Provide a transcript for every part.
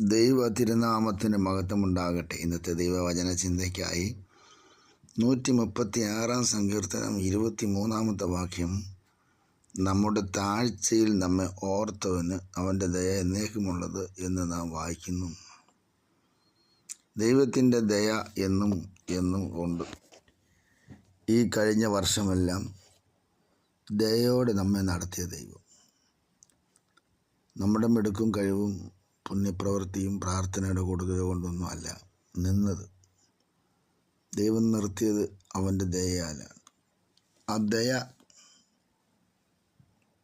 ദൈവ തിരുനാമത്തിന് മഹത്വമുണ്ടാകട്ടെ. ഇന്നത്തെ ദൈവവചന ചിന്തയ്ക്കായി നൂറ്റി മുപ്പത്തി ആറാം സങ്കീർത്തനം ഇരുപത്തി മൂന്നാമത്തെ വാക്യം. നമ്മുടെ താഴ്ചയിൽ നമ്മെ ഓർത്തവന് അവന്റെ ദയ എന്നേക്കുമുള്ളത് എന്ന് നാം വായിക്കുന്നു. ദൈവത്തിന്റെ ദയ എന്നും എന്നും കൊണ്ട് ഈ കഴിഞ്ഞ വർഷമെല്ലാം ദയോടെ നമ്മെ നടത്തിയ ദൈവം. നമ്മുടെ മിടുക്കും കഴിവും പുണ്യപ്രവൃത്തിയും പ്രാർത്ഥനയുടെ കൂടുതൽ കൊണ്ടൊന്നും അല്ല. നിന്നത്. ദൈവം നിർത്തിയത് അവന്റെ ദയയാലാണ്. ആ ദയ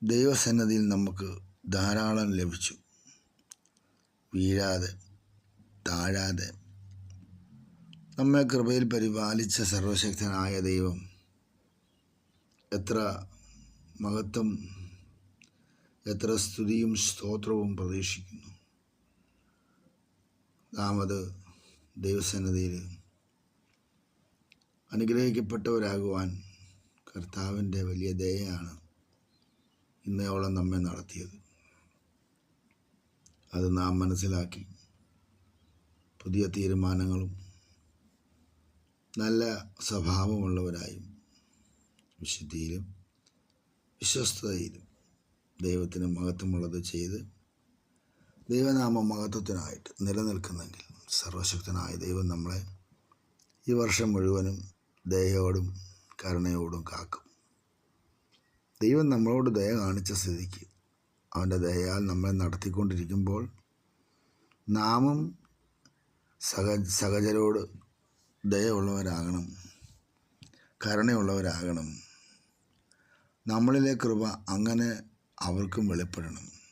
ദൈവസന്നതിയിൽ നമുക്ക് ധാരാളം ലഭിച്ചു. വീഴാതെ താഴാതെ. നമ്മെ കൃപയിൽ പരിപാലിച്ച സർവശക്തനായ ദൈവം എത്ര മഹത്വം എത്ര സ്തുതിയും സ്തോത്രവും പ്രതീക്ഷിക്കുന്നു. നാം ദൈവസന്നതിയിൽ അനുഗ്രഹിക്കപ്പെട്ടവരാകുവാൻ കർത്താവിന്റെ വലിയ ദയയാണ് ഇന്നയോളം നമ്മെ നടത്തിയത്. അത് നാം മനസ്സിലാക്കി പുതിയ തീരുമാനങ്ങളും നല്ല സ്വഭാവമുള്ളവരായും വിശുദ്ധിയിലും വിശ്വസ്തതയിലും ദൈവത്തിന് മഹത്വമുള്ളത് ചെയ്ത് ദൈവനാമ മഹത്വത്തിനായിട്ട് നിലനിൽക്കുന്നെങ്കിൽ സർവശക്തനായ ദൈവം നമ്മളെ ഈ വർഷം മുഴുവനും ദയയോടും കരുണയോടും കാക്കും. ദൈവം നമ്മളോട് ദയ കാണിച്ച സ്ഥിതിക്ക് അവന്റെ ദയയാൽ നമ്മളെ നടത്തിക്കൊണ്ടിരിക്കുമ്പോൾ നാമും സഹ സഹചരോട് ദയയുള്ളവരാകണം കരുണയുള്ളവരാകണം. നമ്മളിലെ കൃപ അങ്ങനെ അവർക്കും വെളിപ്പെടണം.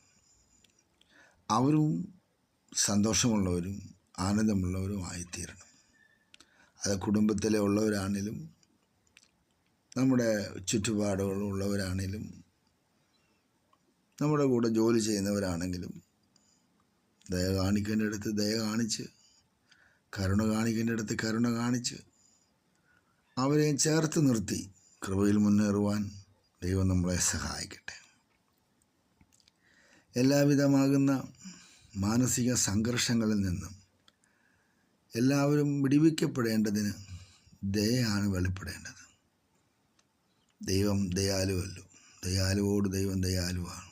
അവരും സന്തോഷമുള്ളവരും ആനന്ദമുള്ളവരും ആയിത്തീരണം. അത് കുടുംബത്തിലെ ഉള്ളവരാണേലും നമ്മുടെ ചുറ്റുപാടുകളുള്ളവരാണേലും നമ്മുടെ കൂടെ ജോലി ചെയ്യുന്നവരാണെങ്കിലും ദയ കാണിക്കേണ്ട അടുത്ത് ദയ കാണിച്ച് കരുണ കാണിക്കേണ്ട അടുത്ത് കരുണ കാണിച്ച് അവരെ ചേർത്ത് നിർത്തി കൃപയിൽ മുന്നേറുവാൻ ദൈവം നമ്മളെ സഹായിക്കട്ടെ. എല്ലാവിധമാകുന്ന മാനസിക സംഘർഷങ്ങളിൽ നിന്നും എല്ലാവരും വിടിവിക്കപ്പെടേണ്ടതിന് ദയാണ് വെളിപ്പെടേണ്ടത്. ദൈവം ദയാലുവല്ലോ. ദയാലുവോട് ദൈവം ദയാലുവാണ്.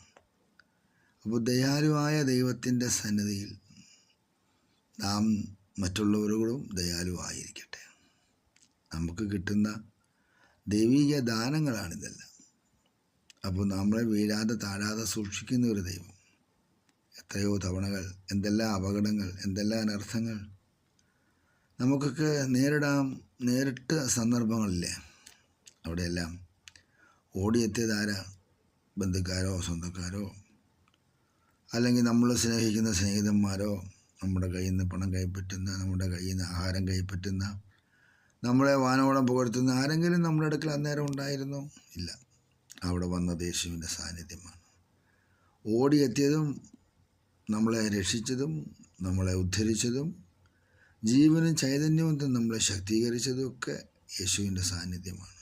അപ്പോൾ ദയാലുവായ ദൈവത്തിന്റെ സന്നിധിയിൽ നാം മറ്റുള്ളവരോടും ദയാലുവായിരിക്കട്ടെ. നമുക്ക് കിട്ടുന്ന ദൈവിക ദാനങ്ങളാണിതെല്ലാം. അപ്പോൾ നമ്മളെ വീഴാതെ താഴാതെ സൂക്ഷിക്കുന്ന ഒരു ദൈവം. എത്രയോ തവണകൾ എന്തെല്ലാം അപകടങ്ങൾ എന്തെല്ലാം അനർത്ഥങ്ങൾ. നമുക്കൊക്കെ നേരിടാം നേരിട്ട സന്ദർഭങ്ങളില്ലേ? അവിടെയെല്ലാം ഓടിയെത്തിയതാരാ ബന്ധുക്കാരോ സ്വന്തക്കാരോ? അല്ലെങ്കിൽ നമ്മൾ സ്നേഹിക്കുന്ന സ്നേഹിതന്മാരോ? നമ്മുടെ കയ്യിൽ നിന്ന് പണം കൈപ്പറ്റുന്ന നമ്മുടെ കയ്യിൽ നിന്ന് ആഹാരം കൈപ്പറ്റുന്ന നമ്മളെ വാനോളം പുകഴ്ത്തുന്ന ആരെങ്കിലും നമ്മുടെ അടുക്കൽ അന്നേരം ഉണ്ടായിരുന്നോ? ഇല്ല. അവിടെ വന്നത് യേശുവിന്റെ സാന്നിധ്യമാണ്. ഓടിയെത്തിയതും നമ്മളെ രക്ഷിച്ചതും നമ്മളെ ഉദ്ധരിച്ചതും ജീവനും ചൈതന്യവും നമ്മളെ ശക്തീകരിച്ചതും ഒക്കെ യേശുവിന്റെ സാന്നിധ്യമാണ്.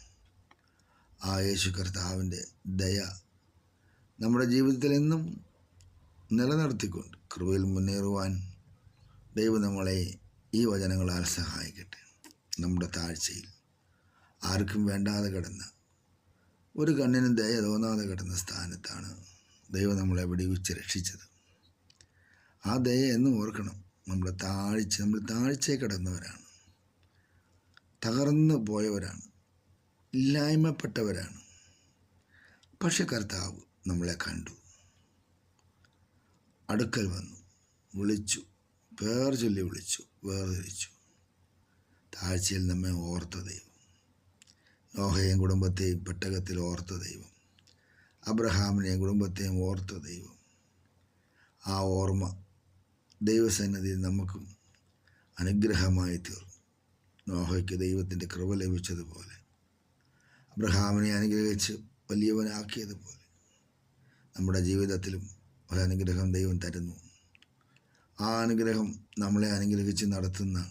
ആ യേശു കർത്താവിന്റെ ദയ നമ്മുടെ ജീവിതത്തിൽ എന്നും നിലനിർത്തിക്കൊണ്ട് കൃപയിൽ മുന്നേറുവാൻ ദൈവം നമ്മളെ ഈ വചനങ്ങളാൽ സഹായിക്കട്ടെ. നമ്മുടെ താഴ്ചയിൽ ആർക്കും വേണ്ടാതെ കിടന്ന ഒരു കണ്ണിനും ദയ തോന്നാതെ കിടന്ന സ്ഥാനത്താണ് ദൈവം നമ്മളെ വെടിവെച്ച് രക്ഷിച്ചത്. ആ ദയ എന്നും ഓർക്കണം. നമ്മൾ താഴ്ച നമ്മൾ താഴ്ചയെ കിടന്നവരാണ്. തകർന്നു പോയവരാണ്. ഇല്ലായ്മപ്പെട്ടവരാണ്. പക്ഷെ കർത്താവ് നമ്മളെ കണ്ടു. അടുക്കൽ വന്നു. വിളിച്ചു. പേർ ചൊല്ലി വിളിച്ചു. വേർതിരിച്ചു. താഴ്ചയിൽ നമ്മെ ഓർത്ത ദൈവം. നോഹയെയും കുടുംബത്തെയും പെട്ടകത്തിൽ ഓർത്ത ദൈവം. അബ്രഹാമിനെയും കുടുംബത്തെയും ഓർത്ത ദൈവം. ആ ഓർമ്മ ദൈവസന്നിധി നമുക്കും അനുഗ്രഹമായി തീർന്നു. നോഹയ്ക്ക് ദൈവത്തിന്റെ കൃപ ലഭിച്ചതുപോലെ അബ്രഹാമിനെ അനുഗ്രഹിച്ച് വലിയവനാക്കിയതുപോലെ നമ്മുടെ ജീവിതത്തിലും ഒരു അനുഗ്രഹം ദൈവം തരുന്നു. ആ അനുഗ്രഹം നമ്മളെ അനുഗ്രഹിച്ച് നടത്തുന്ന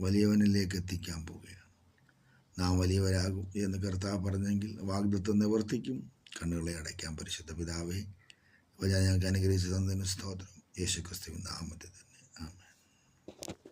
വലിയവനിലേക്ക് എത്തിക്കാൻ പോവുകയാണ്. നാം വലിയവരാകും എന്ന് കർത്താവ് പറഞ്ഞെങ്കിൽ വാഗ്ദത്വം നിവർത്തിക്കും. കണ്ണുകളെ അടയ്ക്കാൻ പരിശുദ്ധ പിതാവേ. ഇവ ഞങ്ങൾക്ക് അനുഗ്രഹിച്ചു തന്നതിന് സ്തോത്രം. യേശുക്രിസ്തുവിൻ നാമത്തെ തന്നെ. ആമേ